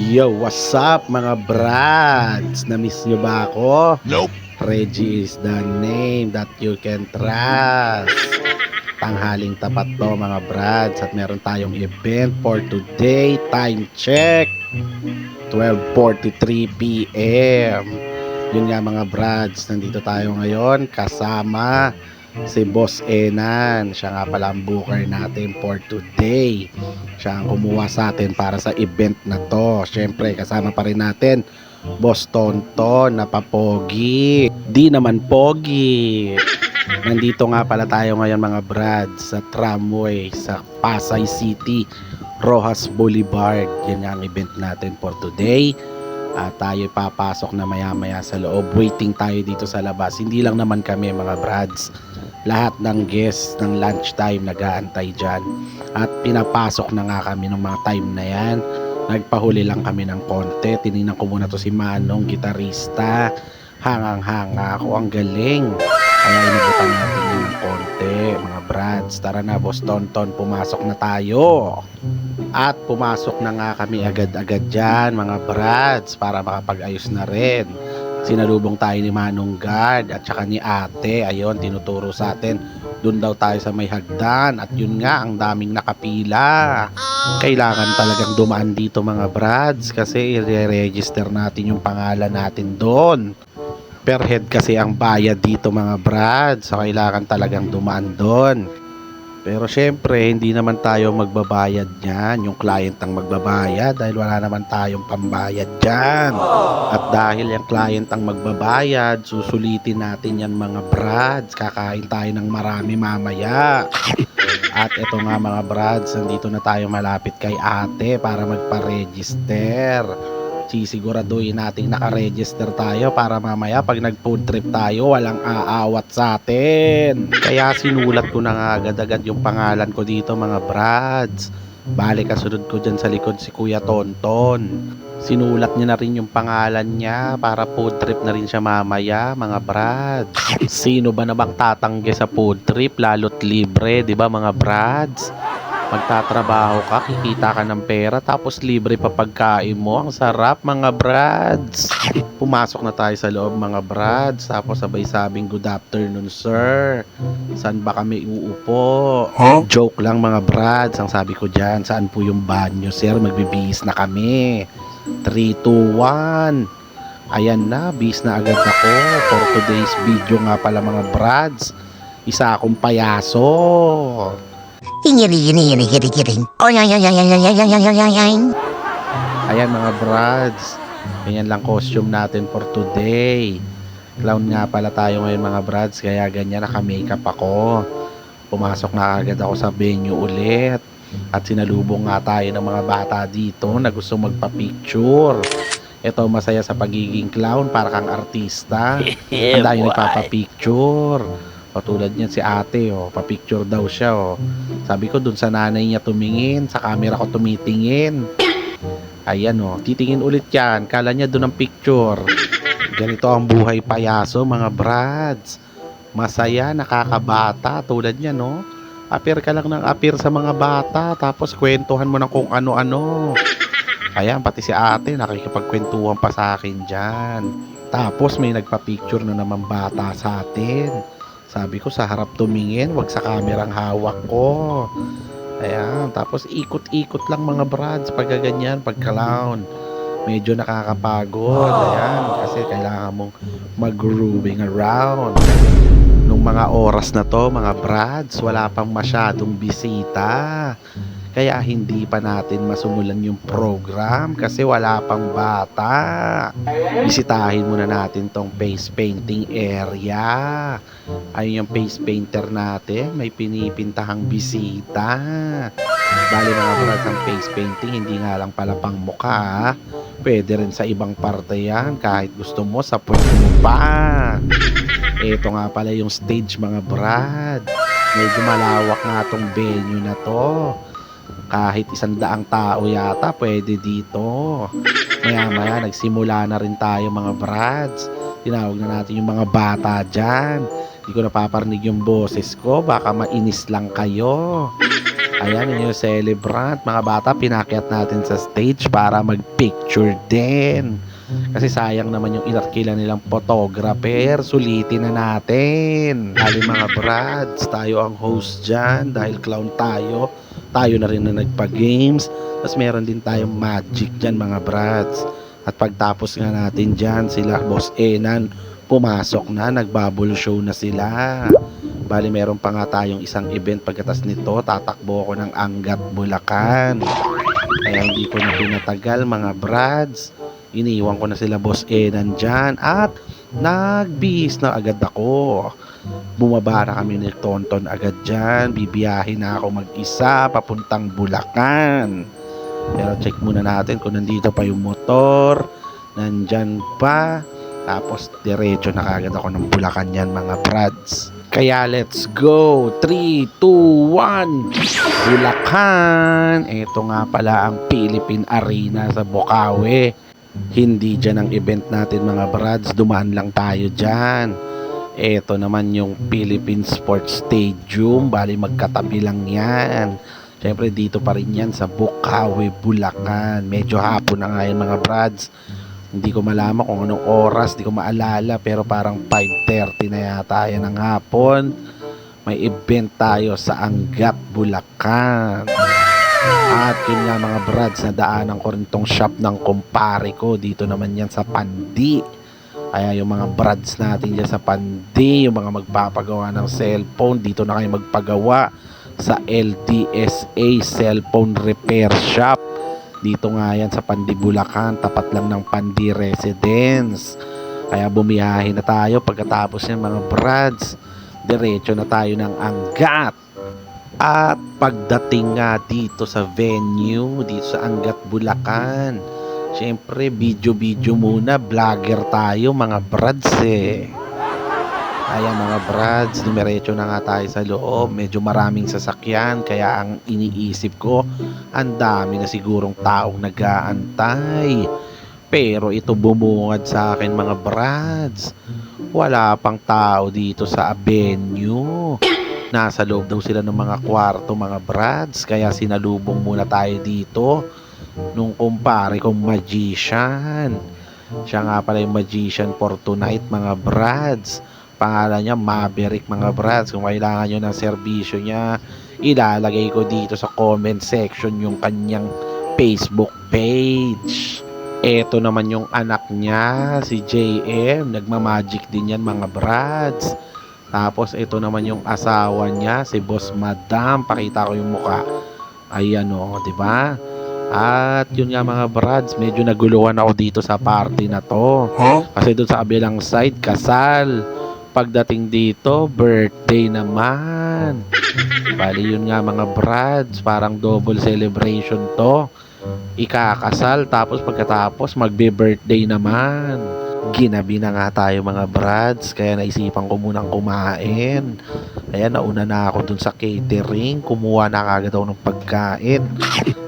Yo, what's up mga brads? Na-miss nyo ba ako? Nope. Reggie is the name that you can trust. Tanghaling tapat to mga brads at meron tayong event for today. Time check. 12.43 p.m. Yun nga mga brads, nandito tayo ngayon kasama si Boss Enan. Siya nga pala ang booker natin for today. Siya ang kumuha sa atin para sa event na to. Siyempre, kasama pa rin natin Boss Tonton na papogi. Di naman pogi. Nandito nga pala tayo ngayon mga brads sa tramway sa Pasay City, Rojas Boulevard. Yan nga ang event natin for today. At tayo papasok na maya maya sa loob. Waiting tayo dito sa labas. Hindi lang naman kami mga brads. Lahat ng guests ng lunchtime nag-aantay dyan. At pinapasok na nga kami ng mga time na yan. Nagpahuli lang kami ng konti. Tinignan ko muna to si Manong, gitarista. Hangang-hanga ako, ang galing. Kaya inabutan natin ng konti, mga brads. Tara na, Boss Tonton, pumasok na tayo. At pumasok na nga kami agad-agad dyan, mga brads, para makapag-ayos na rin. Sinalubong tayo ni Manong Guard at saka ni ate. Ayun, tinuturo sa atin. Doon daw tayo sa may hagdan. At yun nga, ang daming nakapila. Kailangan talagang dumaan dito mga brads kasi i-register natin yung pangalan natin doon. Per head kasi ang bayad dito mga brads. So kailangan talagang dumaan doon. Pero syempre, hindi naman tayo magbabayad niyan. Yung client ang magbabayad dahil wala naman tayong pambayad dyan. At dahil yung client ang magbabayad, susulitin natin yan mga brads. Kakain tayo ng marami mamaya. At ito nga mga brads, nandito na tayo malapit kay ate para magpa-register. Sisiguraduhin natin naka-register tayo para mamaya pag nag-food trip tayo, walang aawat sa atin. Kaya sinulat ko na nga agad-agad yung pangalan ko dito mga brads. Bale kasunod ko dyan sa likod si Kuya Tonton. Sinulat niya na rin yung pangalan niya para food trip na rin siya mamaya, mga brads. Sino ba namang tatanggi sa food trip lalo't libre, 'di ba mga brads? Magtatrabaho ka, kikita ka ng pera, tapos libre pa pagkain mo. Ang sarap, mga brads. Pumasok na tayo sa loob, mga brads. Tapos sabay sabing, good afternoon, sir. Saan ba kami uupo? Huh? Joke lang, mga brads. Ang sabi ko dyan, saan po yung banyo, sir? Magbibihis na kami. 3, 2, 1. Ayan na, bis na agad ako. For today's video nga pala, mga brads. Isa akong payaso. Hingiring-hingiring-hingiring. Ayan mga brads, ganyan lang costume natin for today. Clown nga pala tayo ngayon mga brads, kaya ganyan naka-makeup ako. Pumasok na agad ako sa venue ulit. At sinalubong nga tayo ng mga bata dito na gusto magpa-picture. Ito masaya sa pagiging clown para kang artista. Ang dami nagpapa-picture o tulad niyan si ate, oh, pa-picture daw siya, oh. Sabi ko dun sa nanay niya tumingin, sa camera ko tumitingin. Ayan, oh, titingin ulit yan. Kala niya dun ang picture. Ganito ang buhay payaso, mga brads. Masaya, nakakabata, tulad niya, no? Appear ka lang ng appear sa mga bata, tapos kwentuhan mo ng kung ano-ano. Ayan, pati si ate, nakikipagkwentuhan pa sa akin dyan. Tapos may nagpa-picture na naman bata sa atin. Sabi ko sa harap tumingin, wag sa kamerang hawak ko. Ayan, tapos ikot-ikot lang mga brads pag ganyan, pag clown. Medyo nakakapagod. Ayan, kasi kailangan mong mag-roving around. Nung mga oras na to, mga brads, wala pang masyadong bisita. Kaya hindi pa natin masumulan yung program kasi wala pang bata. Bisitahin muna natin tong face painting area. Ayun yung face painter natin. May pinipintahang bisita. Bali mga brads ang face painting, hindi nga lang pala pang mukha. Pwede rin sa ibang parte yan. Kahit gusto mo, sa puwet mo pa. Ito nga pala yung stage mga brad. Medyo malawak nga tong venue na to. Kahit isang daang tao yata pwede dito. Maya maya nagsimula na rin tayo mga brads. Tinawag na natin yung mga bata dyan. Hindi ko napaparinig yung boses ko. Baka mainis lang kayo. Ayan yun yung celebrant. Mga bata, pinakyat natin sa stage para mag-picture din. Kasi sayang naman yung inarkila nilang photographer. Sulitin na natin. Hali mga brads, tayo ang host dyan. Dahil clown tayo. Tayo na rin na nagpa-games. Tapos meron din tayong magic dyan mga brads. At pagtapos nga natin dyan, sila Boss Enan, pumasok na, nagbubble show na sila. Bali, meron pa nga tayong isang event pagkatas nito, tatakbo ako ng Angat, Bulacan. Kaya hindi ko na pinatagal mga brads. Iniwan ko na sila Boss Enan dyan at nagbihis na agad ako. Bumaba na kami ni Tonton agad dyan. Bibiyahin na ako mag-isa papuntang Bulacan. Pero check muna natin kung nandito pa yung motor. Nandyan pa. Tapos diretso na kagad ako ng Bulacan yan mga brads. Kaya let's go! 3, 2, 1! Bulacan! Ito nga pala ang Philippine Arena sa Bukawi. Hindi dyan ang event natin mga brads. Dumaan lang tayo dyan. Ito naman yung Philippine Sports Stadium. Bali magkatabi lang yan. Siyempre dito pa rin yan sa Bukawi, Bulacan. Medyo hapon na nga yan mga brads. Hindi ko malaman kung anong oras, hindi ko maalala pero parang 5.30 na yata yan ng hapon. May event tayo sa Angat, Bulacan. Yun nga mga brads, nadaanan ko rin tong shop ng kumpare ko. Dito naman yan sa Pandi. Kaya yung mga brads natin dyan sa Pandi, yung mga magpapagawa ng cellphone, dito na kayo magpagawa sa LDSA Cellphone Repair Shop. Dito nga yan sa Pandi Bulacan, tapat lang ng Pandi Residence. Kaya bumiyahe na tayo pagkatapos ng mga brads. Diretso na tayo ng Angat. At pagdating nga dito sa venue, dito sa Angat Bulacan, syempre video-video muna, vlogger tayo mga brads eh. Kaya mga brads, dumiretso na nga tayo sa loob. Medyo maraming sasakyan. Kaya ang iniisip ko, ang dami na sigurong taong nag-aantay. Pero ito bumungad sa akin mga brads. Wala pang tao dito sa venue. Nasa loob daw sila ng mga kwarto mga brads. Kaya sinalubong muna tayo dito nung kumpare kong magician. Siya nga pala yung magician for tonight mga brads. Pangalan niya Maverick mga brads. Kung kailangan nyo ng serbisyo niya ilalagay ko dito sa comment section yung kanyang Facebook page. Eto naman yung anak niya si JM nagmamagic din yan mga brads tapos ito naman yung asawa niya si Boss Madam pakita ko yung muka ayan o di ba at yun nga mga brads medyo naguluhan ako dito sa party na to kasi doon sa kabilang side kasal pagdating dito, birthday naman. Bali yun nga mga brads, parang double celebration to. Ikakasal, tapos pagkatapos magbe-birthday naman. Ginabi na nga tayo mga brads, kaya naisipan ko munang kumain. Ayan, nauna na ako dun sa catering, kumuha na kagad ako ng pagkain.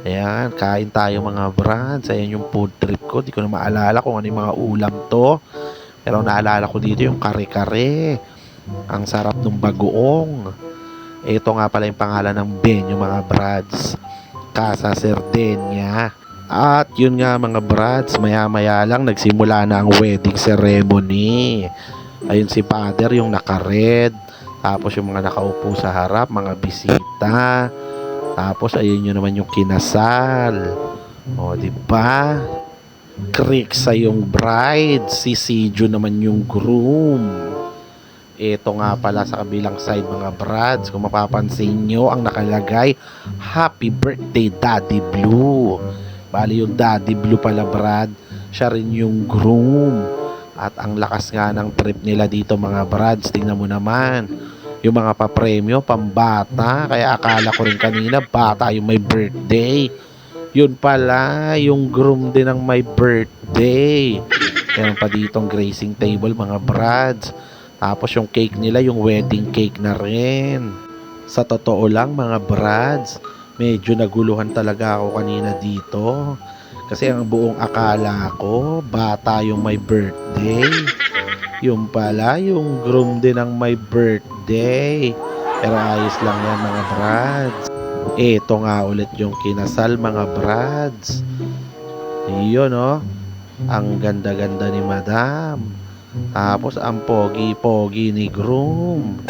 Ayan, kain tayo mga brads. Ayan yung food trip ko, di ko na maalala kung ano yung mga ulam to. Pero naalala ko dito yung kare-kare. Ang sarap ng bagoong. Ito nga pala yung pangalan ng venue mga brads. Casa Sardenia. At yun nga mga brads, maya-maya lang nagsimula na ang wedding ceremony. Ayun si father yung naka-red. Tapos yung mga nakaupo sa harap, mga bisita. Tapos ayun yun naman yung kinasal. O, di ba? Crick sa yung bride, si Sijo naman yung groom. Ito nga pala sa kabilang side mga brads, kung mapapansin nyo, ang nakalagay, Happy Birthday Daddy Blue. Bali yung Daddy Blue pala brad, siya rin yung groom. At ang lakas nga ng trip nila dito mga brads, tingnan mo naman. Yung mga papremyo, pambata, kaya akala ko rin kanina, bata yung may birthday yun pala, yung groom din ang may birthday. Meron pa ditong grazing table, mga brads. Tapos yung cake nila, yung wedding cake na rin. Sa totoo lang, mga brads, medyo naguluhan talaga ako kanina dito. Kasi ang buong akala ko, bata yung may birthday. Yung pala, yung groom din ang may birthday. Pero ayos lang yan mga brads. Ito nga ulit yung kinasal mga brads. Yun oh. Ang ganda-ganda ni madam. Tapos ang pogi-pogi ni groom.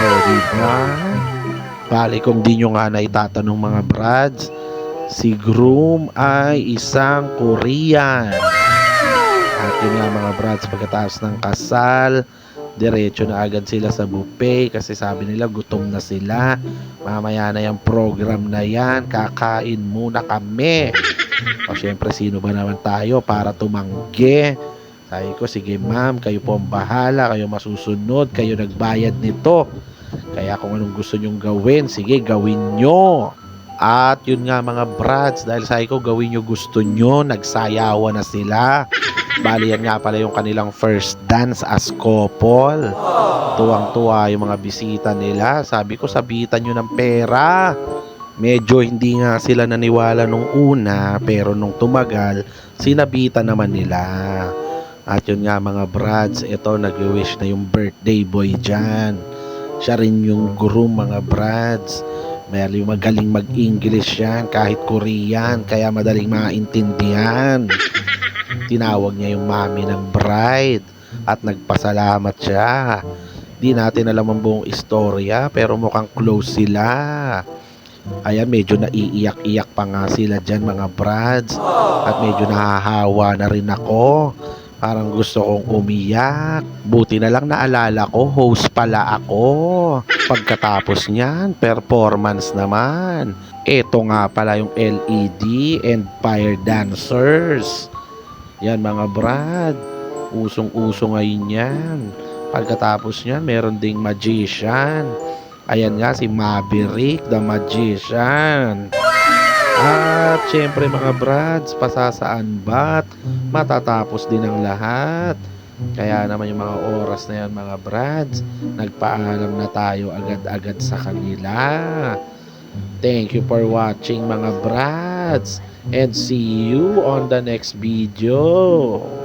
O diba? Bali kung di nyo nga na itatanong mga brads, si groom ay isang Korean. At yun nga mga brads, pagkatapos ng kasal, diretso na agad sila sa buffet kasi sabi nila gutom na sila. Mamaya na yung program na yan, kakain muna kami. O syempre, sino ba naman tayo para tumanggi? Sabi ko, sige ma'am, kayo po ang bahala, kayo masusunod, kayo nagbayad nito. Kaya kung anong gusto nyong gawin, sige, gawin nyo. At yun nga mga brads, dahil sabi ko gawin nyo gusto nyo, nagsayawa na sila. Bali yan nga pala yung kanilang first dance as couple. Tuwang-tuwa yung mga bisita nila. Sabi ko, sabitan nyo ng pera. Medyo hindi nga sila naniwala nung una, pero nung tumagal, sinabitan naman nila. At yun nga mga brads, ito nag-wish na yung birthday boy dyan. Siya rin yung groom mga brads. May magaling mag-English yan, kahit Korean, kaya madaling maintindihan. Tinawag niya yung mami ng bride at nagpasalamat siya. Di natin alam ang buong istorya pero mukhang close sila. Ayan, medyo naiiyak-iyak pa nga sila dyan mga brads. At medyo nahahawa na rin ako. Parang gusto kong umiyak. Buti na lang naalala ko, host pala ako. Pagkatapos niyan, performance naman. Ito nga pala yung LED and fire dancers. Yan mga brad. Usong-uso ngayon yan. Pagkatapos niyan, meron ding magician. Ayan nga si Maverick, the magician. At syempre mga brads, pasasaan ba't matatapos din ang lahat. Kaya naman yung mga oras na yan mga brads, nagpaalam na tayo agad-agad sa kanila. Thank you for watching mga brads and see you on the next video.